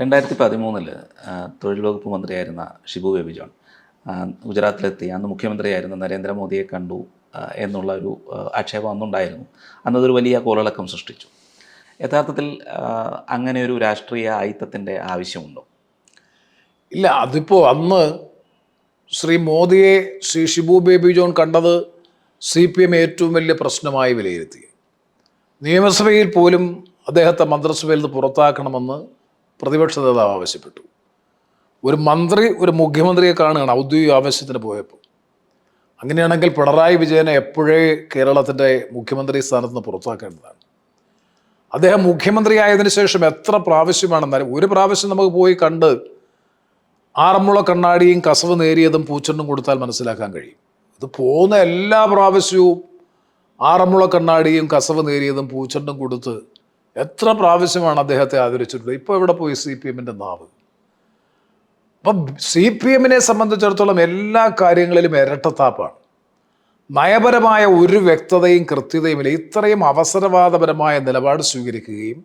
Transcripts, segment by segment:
രണ്ടായിരത്തി പതിമൂന്നിൽ തൊഴിൽ വകുപ്പ് മന്ത്രിയായിരുന്ന ഷിബു ബേബി ജോൺ ഗുജറാത്തിലെത്തി. അന്ന് മുഖ്യമന്ത്രിയായിരുന്ന നരേന്ദ്രമോദിയെ കണ്ടു എന്നുള്ള ഒരു ആക്ഷേപം അന്നുണ്ടായിരുന്നു. അന്നതൊരു വലിയ കോളിളക്കം സൃഷ്ടിച്ചു. യഥാർത്ഥത്തിൽ അങ്ങനെ ഒരു രാഷ്ട്രീയ ആയിത്തത്തിന്റെ ആവശ്യമുണ്ടോ? ഇല്ല അതിപ്പോൾ അന്ന് ശ്രീ മോദിയെ ശ്രീ ഷിബു ബേബി ജോൺ കണ്ടത് സി. പി. എം ഏറ്റവും വലിയ പ്രശ്നമായി വിലയിരുത്തി. നിയമസഭയിൽ പോലും അദ്ദേഹത്തെ മന്ത്രിസഭയിൽ നിന്ന് പുറത്താക്കണമെന്ന് പ്രതിപക്ഷ നേതാവ് ആവശ്യപ്പെട്ടു. ഒരു മന്ത്രി ഒരു മുഖ്യമന്ത്രിയെ കാണുകയാണ് ഔദ്യോഗിക ആവശ്യത്തിന് പോയപ്പോൾ. അങ്ങനെയാണെങ്കിൽ പിണറായി വിജയനെ എപ്പോഴേ കേരളത്തിന്റെ മുഖ്യമന്ത്രി സ്ഥാനത്ത് നിന്ന് പുറത്താക്കേണ്ടതാണ്? അദ്ദേഹം മുഖ്യമന്ത്രിയായതിനു ശേഷം എത്ര പ്രാവശ്യമാണെന്നാലും ഒരു പ്രാവശ്യം നമുക്ക് പോയി കണ്ട് ആറന്മുള കണ്ണാടിയും കസവ് നേരിയതും പൂച്ചെണ്ണും കൊടുത്താൽ മനസ്സിലാക്കാൻ കഴിയും. ഇത് പോകുന്ന എല്ലാ പ്രാവശ്യവും ആറന്മുള കണ്ണാടിയും കസവ് നേരിയതും പൂച്ചെണ്ണും കൊടുത്ത് എത്ര പ്രാവശ്യമാണ് അദ്ദേഹത്തെ ആദരിച്ചിട്ടുള്ളത്? ഇപ്പോൾ എവിടെ പോയി സി പി എമ്മിന്റെ നാവ്? അപ്പം സി പി എമ്മിനെ സംബന്ധിച്ചിടത്തോളം എല്ലാ കാര്യങ്ങളിലും ഇരട്ടത്താപ്പാണ്. നയപരമായ ഒരു വ്യക്തതയും കൃത്യതയുമില്ല. ഇത്രയും അവസരവാദപരമായ നിലപാട് സ്വീകരിക്കുകയും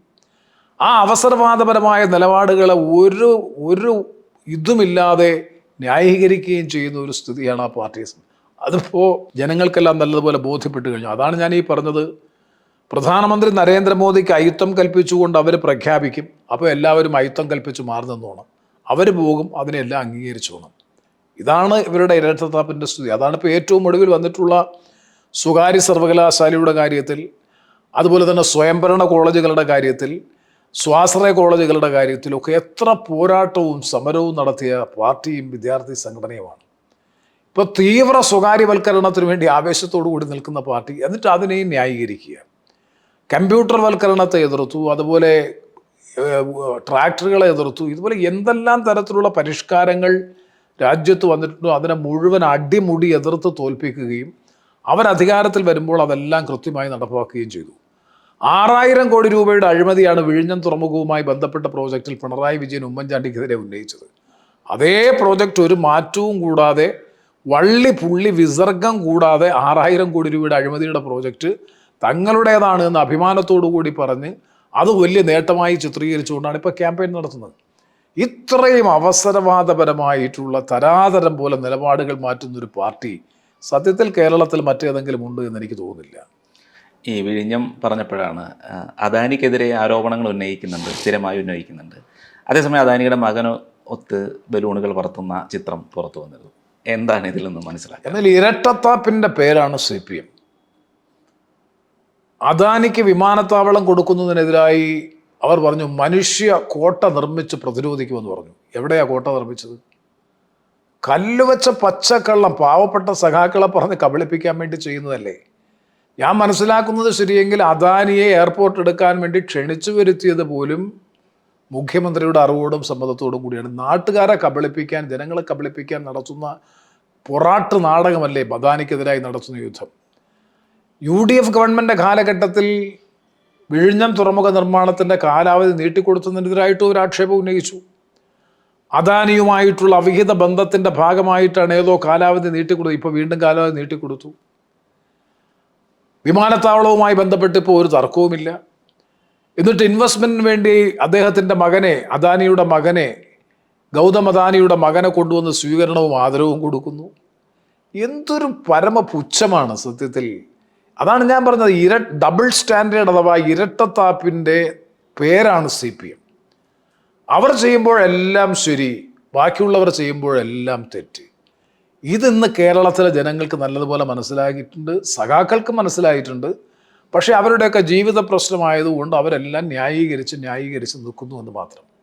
ആ അവസരവാദപരമായ നിലപാടുകളെ ഒരു ഒരു ഇതുമില്ലാതെ ന്യായീകരിക്കുകയും ചെയ്യുന്ന ഒരു സ്ഥിതിയാണ് ആ പാർട്ടീസ് അതിപ്പോൾ ജനങ്ങൾക്കെല്ലാം നല്ലതുപോലെ ബോധ്യപ്പെട്ട് കഴിഞ്ഞു. അതാണ് ഞാൻ ഈ പറഞ്ഞത്. പ്രധാനമന്ത്രി നരേന്ദ്രമോദിക്ക് അയുത്തം കൽപ്പിച്ചുകൊണ്ട് അവർ പ്രഖ്യാപിക്കും. അപ്പോൾ എല്ലാവരും അയുത്തം കൽപ്പിച്ച് മാറി നിന്നോണം അവർ പോകും അതിനെല്ലാം അംഗീകരിച്ചോണം ഇതാണ് ഇവരുടെ ഇരട്ടത്താപ്പിന്റെ സ്ഥിതി. അതാണ് ഇപ്പോൾ ഏറ്റവും ഒടുവിൽ വന്നിട്ടുള്ള സ്വകാര്യ സർവകലാശാലയുടെ കാര്യത്തിൽ അതുപോലെ തന്നെ സ്വയംഭരണ കോളേജുകളുടെ കാര്യത്തിൽ സ്വാശ്രയ കോളേജുകളുടെ കാര്യത്തിലൊക്കെ എത്ര പോരാട്ടവും സമരവും നടത്തിയ പാർട്ടിയും വിദ്യാർത്ഥി സംഘടനയുമാണ്. ഇപ്പോൾ തീവ്ര സ്വകാര്യവൽക്കരണത്തിന് വേണ്ടി ആവേശത്തോടു കൂടി നിൽക്കുന്ന പാർട്ടി എന്നിട്ട് അതിനെയും ന്യായീകരിക്കുക കമ്പ്യൂട്ടർ വൽക്കരണത്തെ എതിർത്തു അതുപോലെ ട്രാക്ടറുകളെ എതിർത്തു. ഇതുപോലെ എന്തെല്ലാം തരത്തിലുള്ള പരിഷ്കാരങ്ങൾ രാജ്യത്ത് വന്നിട്ടുണ്ടോ അതിനെ മുഴുവൻ അടിമുടി എതിർത്ത് തോൽപ്പിക്കുകയും അവൻ അധികാരത്തിൽ വരുമ്പോൾ അതെല്ലാം കൃത്യമായി നടപ്പാക്കുകയും ചെയ്തു. ആറായിരം കോടി രൂപയുടെ അഴിമതിയാണ് വിഴിഞ്ഞം തുറമുഖവുമായി ബന്ധപ്പെട്ട പ്രോജക്റ്റിൽ പിണറായി വിജയൻ ഉമ്മൻചാണ്ടിക്കെതിരെ ഉന്നയിച്ചത്. അതേ പ്രോജക്റ്റ് ഒരു മാറ്റവും കൂടാതെ വള്ളി പുള്ളി വിസർഗം കൂടാതെ ആറായിരം കോടി രൂപയുടെ അഴിമതിയുടെ പ്രോജക്റ്റ് തങ്ങളുടേതാണ് എന്ന് അഭിമാനത്തോടു കൂടി പറഞ്ഞ് അത് വലിയ നേട്ടമായി ചിത്രീകരിച്ചുകൊണ്ടാണ് ഇപ്പോൾ ക്യാമ്പയിൻ നടത്തുന്നത്. ഇത്രയും അവസരവാദപരമായിട്ടുള്ള തരാതരം പോലെ നിലപാടുകൾ മാറ്റുന്നൊരു പാർട്ടി സത്യത്തിൽ കേരളത്തിൽ മറ്റേതെങ്കിലും ഉണ്ട് എന്ന് എനിക്ക് തോന്നുന്നില്ല. ഈ വിഴിഞ്ഞം പറഞ്ഞപ്പോഴാണ് അദാനിക്കെതിരെ ആരോപണങ്ങൾ ഉന്നയിക്കുന്നുണ്ട് സ്ഥിരമായി ഉന്നയിക്കുന്നുണ്ട്. അതേസമയം അദാനിയുടെ മകന് ഒത്ത് ബലൂണുകൾ പറത്തുന്ന ചിത്രം പുറത്തു വന്നിരുന്നു. എന്താണ് ഇതിൽ നിന്ന് മനസ്സിലാക്കുക എന്നാൽ ഇരട്ടത്താപ്പിന്റെ പേരാണ് സി പി എം. അദാനിക്ക് വിമാനത്താവളം കൊടുക്കുന്നതിനെതിരായി അവർ പറഞ്ഞു മനുഷ്യ കോട്ട നിർമ്മിച്ച് പ്രതിരോധിക്കുമെന്ന് പറഞ്ഞു. എവിടെയാ കോട്ട നിർമ്മിച്ചത്? കല്ലുവച്ച പച്ചക്കള്ളം പാവപ്പെട്ട സഖാക്കളെ പറഞ്ഞ് കബളിപ്പിക്കാൻ വേണ്ടി ചെയ്യുന്നതല്ലേ? ഞാൻ മനസ്സിലാക്കുന്നത് ശരിയെങ്കിൽ അദാനിയെ എയർപോർട്ട് എടുക്കാൻ വേണ്ടി ക്ഷണിച്ചു വരുത്തിയത് പോലും മുഖ്യമന്ത്രിയുടെ അറിവോടും സമ്മതത്തോടും കൂടിയാണ്. നാട്ടുകാരെ കബളിപ്പിക്കാൻ ജനങ്ങളെ കബളിപ്പിക്കാൻ നടത്തുന്ന പൊറാട്ട് നാടകമല്ലേ അദാനിക്കെതിരായി നടത്തുന്ന യുദ്ധം? യു ഡി എഫ് ഗവൺമെന്റ് കാലഘട്ടത്തിൽ വിഴിഞ്ഞം തുറമുഖ നിർമ്മാണത്തിന്റെ കാലാവധി നീട്ടിക്കൊടുത്തതിനെതിരായിട്ടും ഒരു ആക്ഷേപം ഉന്നയിച്ചു. അദാനിയുമായിട്ടുള്ള അവിഹിത ബന്ധത്തിന്റെ ഭാഗമായിട്ടാണ് ഏതോ കാലാവധി നീട്ടിക്കൊടുത്തു ഇപ്പോൾ വീണ്ടും കാലാവധി നീട്ടിക്കൊടുത്തു. വിമാനത്താവളവുമായി ബന്ധപ്പെട്ട് ഇപ്പോൾ ഒരു തർക്കവുമില്ല. എന്നിട്ട് ഇൻവെസ്റ്റ്മെന്റിന് വേണ്ടി അദ്ദേഹത്തിന്റെ മകനെ അദാനിയുടെ മകനെ ഗൗതം അദാനിയുടെ മകനെ കൊണ്ടുവന്ന് സ്വീകരണവും ആദരവും കൊടുക്കുന്നു. എന്തൊരു പരമ പുച്ഛമാണ് സത്യത്തിൽ. അതാണ് ഞാൻ പറഞ്ഞത്. ഇര ഡബിൾ സ്റ്റാൻഡേർഡ് അഥവാ ഇരട്ടത്താപ്പിന്റെ പേരാണ് സി പി എം അവർ ചെയ്യുമ്പോഴെല്ലാം ശരി ബാക്കിയുള്ളവർ ചെയ്യുമ്പോഴെല്ലാം തെറ്റ്. ഇതിന്ന് കേരളത്തിലെ ജനങ്ങൾക്ക് നല്ലതുപോലെ മനസ്സിലാക്കിയിട്ടുണ്ട് സഖാക്കൾക്ക് മനസ്സിലായിട്ടുണ്ട്. പക്ഷേ അവരുടെയൊക്കെ ജീവിത പ്രശ്നമായതുകൊണ്ട് അവരെല്ലാം ന്യായീകരിച്ച് ന്യായീകരിച്ച് നിൽക്കുന്നു എന്ന് മാത്രം.